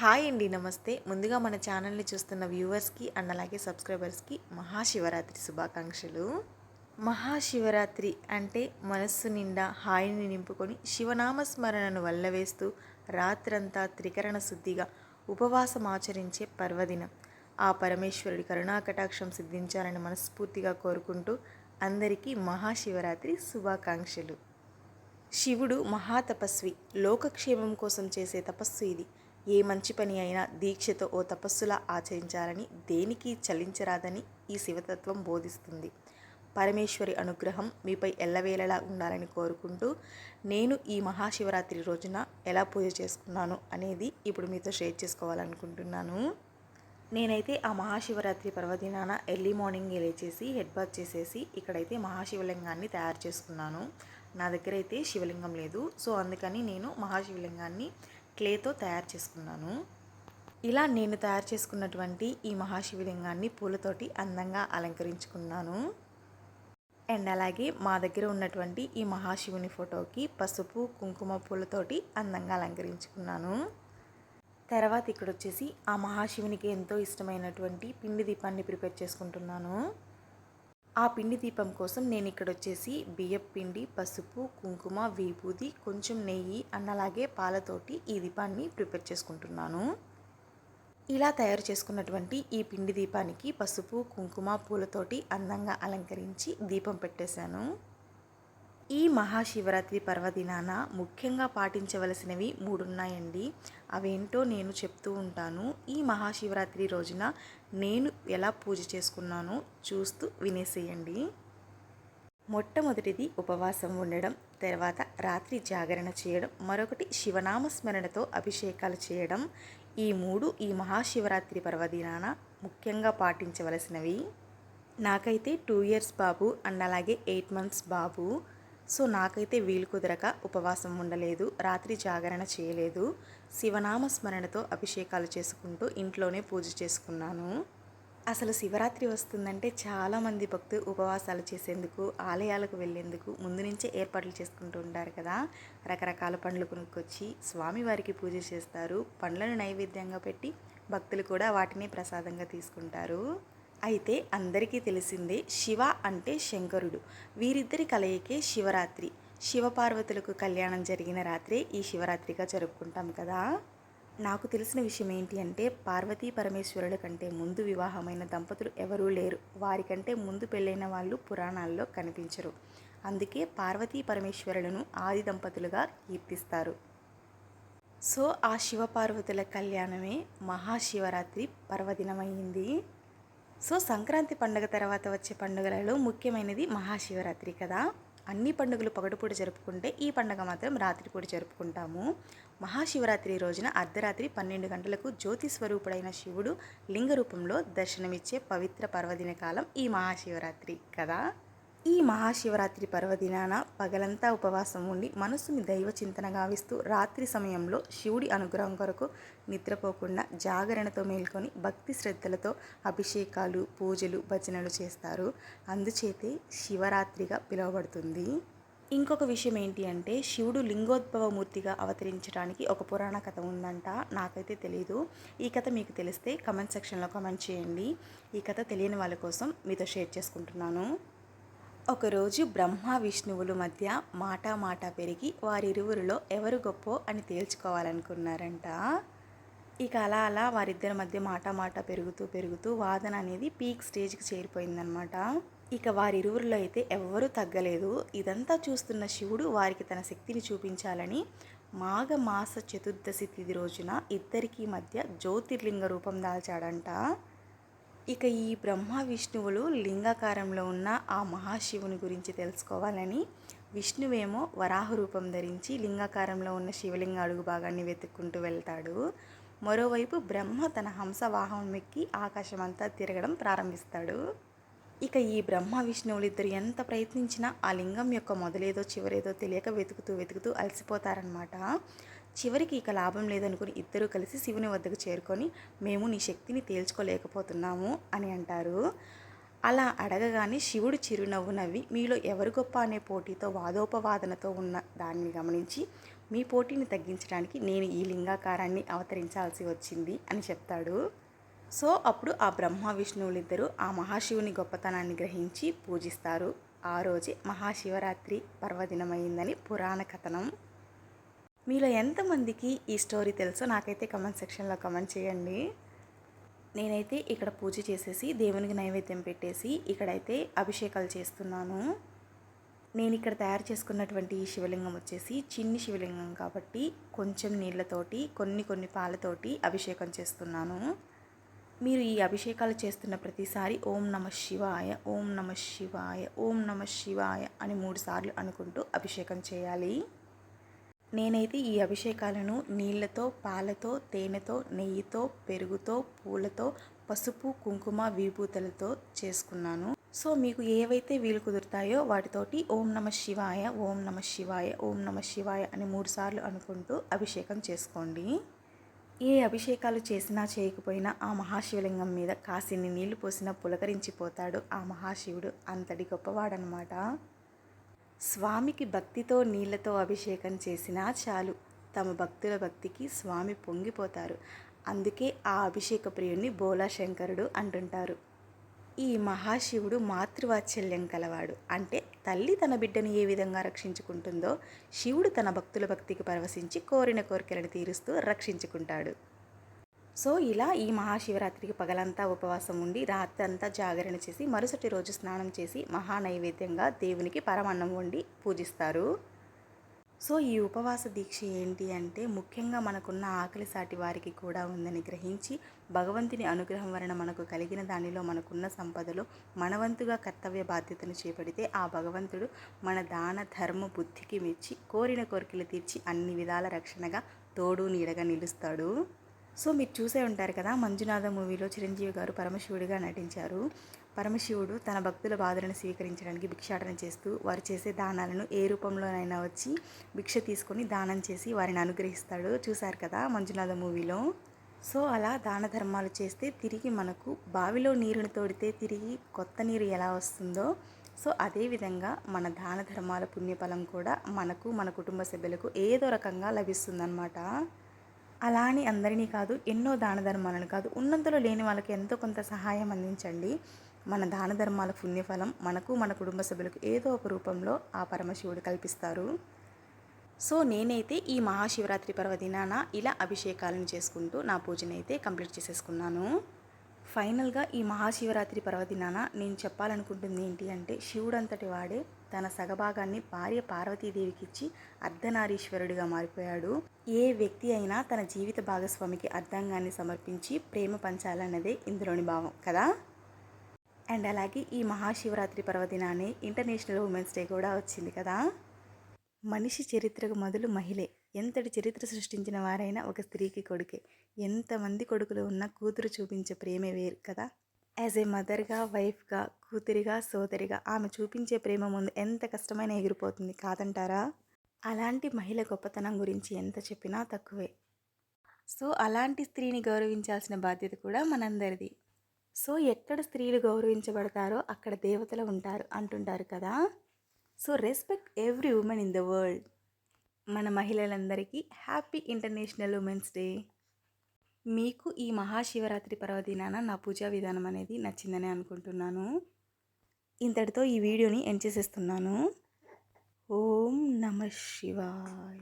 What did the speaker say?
Hi అండి నమస్తే. ముందుగా మన ఛానల్ని చూస్తున్న వ్యూవర్స్కి అండ్ అలాగే సబ్స్క్రైబర్స్కి మహాశివరాత్రి శుభాకాంక్షలు. మహాశివరాత్రి అంటే మనస్సు నిండా హాయిని నింపుకొని శివనామస్మరణను వల్లవేస్తూ రాత్రంతా త్రికరణ శుద్ధిగా ఉపవాసం ఆచరించే పర్వదినం. ఆ పరమేశ్వరుడి కరుణాకటాక్షం సిద్ధించాలని మనస్ఫూర్తిగా కోరుకుంటూ అందరికీ మహాశివరాత్రి శుభాకాంక్షలు. శివుడు మహాతపస్వి. లోకక్షేమం కోసం చేసే తపస్సు ఇది. ఏ మంచి పని అయినా దీక్షతో ఓ తపస్సులా ఆచరించాలని దేనికి చలించరాదని ఈ శివతత్వం బోధిస్తుంది. పరమేశ్వరి అనుగ్రహం మీపై ఎల్లవేళలా ఉండాలని కోరుకుంటూ నేను ఈ మహాశివరాత్రి రోజున ఎలా పూజ చేసుకున్నాను అనేది ఇప్పుడు మీతో షేర్ చేసుకోవాలనుకుంటున్నాను. నేనైతే ఆ మహాశివరాత్రి పర్వదినాన ఎర్లీ మార్నింగ్ లేచేసి హెడ్ బాత్ చేసేసి ఇక్కడైతే మహాశివలింగాన్ని తయారు చేసుకున్నాను. నా దగ్గర అయితే శివలింగం లేదు. సో అందుకని నేను మహాశివలింగాన్ని క్లేతో తయారు చేసుకున్నాను. ఇలా నేను తయారు చేసుకున్నటువంటి ఈ మహాశివలింగాన్ని పూలతోటి అందంగా అలంకరించుకున్నాను. అండ్ అలాగే మా దగ్గర ఉన్నటువంటి ఈ మహాశివుని ఫోటోకి పసుపు కుంకుమ పూలతోటి అందంగా అలంకరించుకున్నాను. తర్వాత ఇక్కడ వచ్చేసి ఆ మహాశివునికి ఎంతో ఇష్టమైనటువంటి పిండి దీపాన్ని ప్రిపేర్ చేసుకుంటున్నాను. ఆ పిండి దీపం కోసం నేను ఇక్కడ వచ్చేసి బియ్యం పిండి పసుపు కుంకుమ విభూది కొంచెం నెయ్యి అన్నలాగే పాలతోటి ఈ దీపాన్ని ప్రిపేర్ చేసుకుంటున్నాను. ఇలా తయారు చేసుకున్నటువంటి ఈ పిండి దీపానికి పసుపు కుంకుమ పూలతోటి అందంగా అలంకరించి దీపం పెట్టేశాను. ఈ మహాశివరాత్రి పర్వదినాన ముఖ్యంగా పాటించవలసినవి మూడున్నాయండి. అవేంటో నేను చెప్తూ ఉంటాను. ఈ మహాశివరాత్రి రోజున నేను ఎలా పూజ చేసుకున్నానో చూస్తూ వినేసేయండి. మొట్టమొదటిది ఉపవాసం ఉండడం తర్వాత రాత్రి జాగరణ చేయడం మరొకటి శివనామ స్మరణతో అభిషేకాలు చేయడం. ఈ మూడు ఈ మహాశివరాత్రి పర్వదినాన ముఖ్యంగా పాటించవలసినవి. నాకైతే టూ ఇయర్స్ బాబు అండ్ అలాగే ఎయిట్ మంత్స్ బాబు. సో నాకైతే వీలు కుదరక ఉపవాసం ఉండలేదు రాత్రి జాగరణ చేయలేదు. శివనామ స్మరణతో అభిషేకాలు చేసుకుంటూ ఇంట్లోనే పూజ చేసుకున్నాను. అసలు శివరాత్రి వస్తుందంటే చాలామంది భక్తులు ఉపవాసాలు చేసేందుకు ఆలయాలకు వెళ్ళేందుకు ముందు నుంచే ఏర్పాట్లు చేసుకుంటూ ఉంటారు కదా. రకరకాల పండ్లు కొనుక్కొచ్చి స్వామివారికి పూజ చేస్తారు. పండ్లను నైవేద్యంగా పెట్టి భక్తులు కూడా వాటిని ప్రసాదంగా తీసుకుంటారు. అయితే అందరికీ తెలిసిందే శివ అంటే శంకరుడు. వీరిద్దరి కలయికే శివరాత్రి. శివపార్వతులకు కళ్యాణం జరిగిన రాత్రే ఈ శివరాత్రిగా జరుపుకుంటాం కదా? నాకు తెలిసిన విషయం ఏంటి అంటే పార్వతీ పరమేశ్వరుల కంటే ముందు వివాహమైన దంపతులు ఎవరూ లేరు. వారికంటే ముందు పెళ్ళైన వాళ్ళు పురాణాల్లో కనిపించరు. అందుకే పార్వతీ పరమేశ్వరులను ఆది దంపతులుగా కీర్తిస్తారు. సో ఆ శివపార్వతుల కళ్యాణమే మహాశివరాత్రి పర్వదినమైంది? సో సంక్రాంతి పండుగ తర్వాత వచ్చే పండుగలలో ముఖ్యమైనది మహాశివరాత్రి కదా. అన్ని పండుగలు పగటిపూట జరుపుకుంటే ఈ పండుగ మాత్రం రాత్రిపూట జరుపుకుంటాము. మహాశివరాత్రి రోజున అర్ధరాత్రి పన్నెండు గంటలకు జ్యోతి స్వరూపుడైన శివుడు లింగ రూపంలో దర్శనమిచ్చే పవిత్ర పర్వదిన కాలం ఈ మహాశివరాత్రి కదా. ఈ మహాశివరాత్రి పర్వదినాన పగలంతా ఉపవాసం ఉండి మనసుని దైవ చింతన గావిస్తూ రాత్రి సమయంలో శివుడి అనుగ్రహం కొరకు నిద్రపోకుండా జాగరణతో మేల్కొని భక్తి శ్రద్ధలతో అభిషేకాలు పూజలు భజనలు చేస్తారు. అందుచేతే శివరాత్రిగా పిలువబడుతుంది. ఇంకొక విషయం ఏంటి అంటే శివుడు లింగోద్భవమూర్తిగా అవతరించడానికి ఒక పురాణ కథ ఉందంట. నాకైతే తెలియదు ఈ కథ మీకు తెలిస్తే కమెంట్ సెక్షన్లో కమెంట్ చేయండి. ఈ కథ తెలియని వాళ్ళ కోసం మీతో షేర్ చేసుకుంటున్నాను. ఒకరోజు బ్రహ్మ విష్ణువుల మధ్య మాటా మాట పెరిగి వారిరువురిలో ఎవరు గొప్పో అని తేల్చుకోవాలనుకున్నారంట. ఇక అలా అలా వారిద్దరి మధ్య మాటా మాట పెరుగుతూ పెరుగుతూ వాదన అనేది పీక్ స్టేజ్కి చేరిపోయిందనమాట ఇక వారిరువురిలో అయితే ఎవ్వరూ తగ్గలేదు. ఇదంతా చూస్తున్న శివుడు వారికి తన శక్తిని చూపించాలని మాఘ మాస చతుర్దశి తిథి రోజున ఇద్దరికీ మధ్య జ్యోతిర్లింగ రూపం దాల్చాడంట. ఇక ఈ బ్రహ్మ విష్ణువులు లింగాకారంలో ఉన్న ఆ మహాశివుని గురించి తెలుసుకోవాలని విష్ణువేమో వరాహ రూపం ధరించి లింగాకారంలో ఉన్న శివలింగ అడుగు భాగాన్ని వెతుక్కుంటూ వెళ్తాడు. మరోవైపు బ్రహ్మ తన హంస వాహనం ఎక్కి ఆకాశమంతా తిరగడం ప్రారంభిస్తాడు. ఇక ఈ బ్రహ్మ విష్ణువులు ఇద్దరు ఎంత ప్రయత్నించినా ఆ లింగం యొక్క మొదలేదో చివరేదో తెలియక వెతుకుతూ వెతుకుతూ అలసిపోతారనమాట చివరికి ఇక లాభం లేదనుకుని ఇద్దరూ కలిసి శివుని వద్దకు చేరుకొని మేము నీ శక్తిని తేల్చుకోలేకపోతున్నాము అని అంటారు. అలా అడగగానే శివుడు చిరునవ్వు నవ్వి మీలో ఎవరు గొప్ప అనే పోటీతో వాదోపవాదనతో ఉన్న దాన్ని గమనించి మీ పోటీని తగ్గించడానికి నేను ఈ లింగాకారాన్ని అవతరించాల్సి వచ్చింది అని చెప్తాడు. సో అప్పుడు ఆ బ్రహ్మ విష్ణువులిద్దరూ ఆ మహాశివుని గొప్పతనాన్ని గ్రహించి పూజిస్తారు. ఆ రోజే మహాశివరాత్రి పర్వదినమైందని పురాణ కథనం. మీలో ఎంతమందికి ఈ స్టోరీ తెలుసో నాకైతే కమెంట్ సెక్షన్లో కమెంట్ చేయండి. నేనైతే ఇక్కడ పూజ చేసేసి దేవునికి నైవేద్యం పెట్టేసి ఇక్కడైతే అభిషేకాలు చేస్తున్నాను. నేను ఇక్కడ తయారు చేసుకున్నటువంటి ఈ శివలింగం వచ్చేసి చిన్ని శివలింగం కాబట్టి కొంచెం నీళ్ళతోటి కొన్ని కొన్ని పాలతోటి అభిషేకం చేస్తున్నాను. మీరు ఈ అభిషేకాలు చేస్తున్న ప్రతిసారి ఓం నమ శివాయ ఓం నమ శివాయ ఓం నమ శివాయ అని మూడు సార్లు అనుకుంటూ అభిషేకం చేయాలి. నేనైతే ఈ అభిషేకాలను నీళ్ళతో పాలతో తేనెతో నెయ్యితో పెరుగుతో పూలతో పసుపు కుంకుమ విభూతలతో చేసుకున్నాను. సో మీకు ఏవైతే వీలు కుదురుతాయో వాటితోటి ఓం నమ శివాయ ఓం నమ శివాయ ఓం నమ శివాయ అని మూడుసార్లు అనుకుంటూ అభిషేకం చేసుకోండి. ఏ అభిషేకాలు చేసినా చేయకపోయినా ఆ మహాశివలింగం మీద కాసిన్ని నీళ్ళు పోసినా పులకరించిపోతాడు ఆ మహాశివుడు. అంతటి గొప్పవాడనమాట. స్వామికి భక్తితో నీళ్ళతో అభిషేకం చేసినా చాలు. తమ భక్తుల భక్తికి స్వామి పొంగిపోతారు. అందుకే ఆ అభిషేక ప్రియుణ్ణి బోలాశంకరుడు అంటుంటారు. ఈ మహాశివుడు మాతృవాత్సల్యం కలవాడు. అంటే తల్లి తన బిడ్డను ఏ విధంగా రక్షించుకుంటుందో శివుడు తన భక్తుల భక్తికి పరవశించి కోరిన కోరికలను తీరుస్తూ రక్షించుకుంటాడు. సో ఇలా ఈ మహాశివరాత్రికి పగలంతా ఉపవాసం ఉండి రాత్రి అంతా జాగరణ చేసి మరుసటి రోజు స్నానం చేసి మహానైవేద్యంగా దేవునికి పరమన్నం వండి పూజిస్తారు. సో ఈ ఉపవాస దీక్ష ఏంటి అంటే ముఖ్యంగా మనకున్న ఆకలి సాటి వారికి కూడా ఉందని గ్రహించి భగవంతుని అనుగ్రహం వలన మనకు కలిగిన దానిలో మనకున్న సంపదలో మనవంతుగా కర్తవ్య బాధ్యతను చేపడితే ఆ భగవంతుడు మన దాన ధర్మ బుద్ధికి మెచ్చి కోరిన కోరికలు తీర్చి అన్ని విధాల రక్షణగా తోడు నీడగా నిలుస్తాడు. సో మీరు చూసే ఉంటారు కదా మంజునాథ మూవీలో చిరంజీవి గారు పరమశివుడిగా నటించారు. పరమశివుడు తన భక్తుల బాధలను స్వీకరించడానికి భిక్షాటన చేస్తూ వారు చేసే దానాలను ఏ రూపంలోనైనా వచ్చి భిక్ష తీసుకొని దానం చేసి వారిని అనుగ్రహిస్తాడు. చూశారు కదా మంజునాథ మూవీలో. సో అలా దాన ధర్మాలు చేస్తే తిరిగి మనకు బావిలో నీరుని తోడితే తిరిగి కొత్త నీరు ఎలా వస్తుందో సో అదేవిధంగా మన దాన ధర్మాల పుణ్యఫలం కూడా మనకు మన కుటుంబ సభ్యులకు ఏదో రకంగా లభిస్తుందన్నమాట. అలా అని అందరినీ కాదు ఎన్నో దాన ధర్మాలను కాదు ఉన్నంతలో లేని వాళ్ళకి ఎంతో కొంత సహాయం అందించండి. మన దాన ధర్మాల పుణ్యఫలం మనకు మన కుటుంబ సభ్యులకు ఏదో ఒక రూపంలో ఆ పరమశివుడు కల్పిస్తారు. సో నేనైతే ఈ మహాశివరాత్రి పర్వదినాన ఇలా అభిషేకాలను చేసుకుంటూ నా పూజనైతే కంప్లీట్ చేసేసుకున్నాను. ఫైనల్గా ఈ మహాశివరాత్రి పర్వదినాన నేను చెప్పాలనుకుంటుంది ఏంటి అంటే శివుడంతటి వాడే తన సగభాగాన్ని భార్య పార్వతీదేవికి ఇచ్చి అర్ధనారీశ్వరుడిగా మారిపోయాడు. ఏ వ్యక్తి అయినా తన జీవిత భాగస్వామికి అర్ధాంగాన్ని సమర్పించి ప్రేమ పంచాలన్నదే ఇందులోని భావం కదా? అండ్ అలాగే ఈ మహాశివరాత్రి పర్వదినానే ఇంటర్నేషనల్ ఉమెన్స్ డే కూడా వచ్చింది కదా? మనిషి చరిత్రకు మొదలు మహిళే. ఎంతటి చరిత్ర సృష్టించిన వారైనా ఒక స్త్రీకి కొడుకే. ఎంతమంది కొడుకులు ఉన్నా కూతురు చూపించే ప్రేమే వేరు కదా? యాజ్ ఏ మదర్గా వైఫ్గా కూతురిగా సోదరిగా ఆమె చూపించే ప్రేమ ముందు ఎంత కష్టమైన ఎగిరిపోతుంది కాదంటారా? అలాంటి మహిళ గొప్పతనం గురించి ఎంత చెప్పినా తక్కువే. సో అలాంటి స్త్రీని గౌరవించాల్సిన బాధ్యత కూడా మనందరిది. సో ఎక్కడ స్త్రీలు గౌరవించబడతారో అక్కడ దేవతలు ఉంటారు అంటుంటారు కదా? So respect every women in the world మన మహిళలందరికీ హ్యాపీ ఇంటర్నేషనల్ ఉమెన్స్ డే. మీకు ఈ మహాశివరాత్రి పర్వదినాన నా పూజా విధానం అనేది నచ్చిందని అనుకుంటున్నాను. ఇంతటితో ఈ వీడియోని ఎండ్ చేసేస్తున్నాను. ఓం నమ శివాయ.